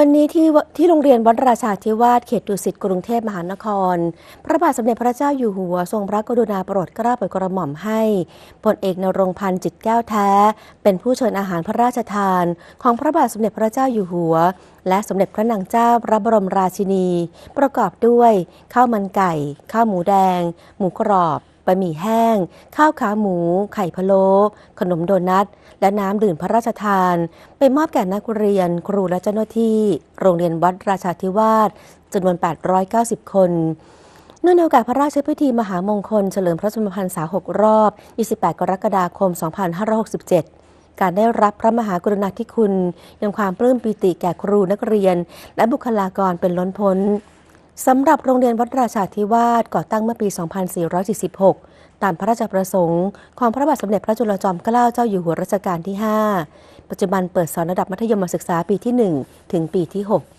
วันนี้ที่ที่โรงเรียนวัดราชาธิวาสเขตดุสิตกรุงเทพมหานคร พระบาทสมเด็จพระเจ้าอยู่หัว ทรงพระกรุณาโปรดเกล้าโปรดกระหม่อมให้พลเอกนรงพันธ์จิตแก้วแท้ เป็นผู้เชิญอาหารพระราชทาน ของพระบาทสมเด็จพระเจ้าอยู่หัว และสมเด็จพระนางเจ้าพระบรมราชินี ประกอบด้วย ข้าวมันไก่ ข้าวหมูแดง หมูกรอบ บะหมี่แห้ง ข้าวขาหมู ไข่พะโล้ขนมโดนัท และน้ำดื่มพระราชทาน ไปมอบแก่นักเรียน ครูและเจ้าหน้าที่ โรงเรียนวัดราชาธิวาสจำนวน 890 คนเนื่องในโอกาสพระราชพิธีมหามงคล เฉลิมพระชนมพรรษา 6 รอบ 28 กรกฎาคม 2567การได้รับพระมหากรุณาธิคุณยังความปลื้มปิติแก่ครูนักเรียน และบุคลากรเป็นล้นพ้น สำหรับโรงเรียนวัดราชาธิวาสก่อตั้งเมื่อปี 2446 ตามพระราชประสงค์ของพระบาทสมเด็จพระจุลจอมเกล้าเจ้าอยู่หัวรัชกาลที่ 5 ปัจจุบันเปิดสอนระดับมัธยมศึกษาปีที่ 1 ถึงปีที่ 6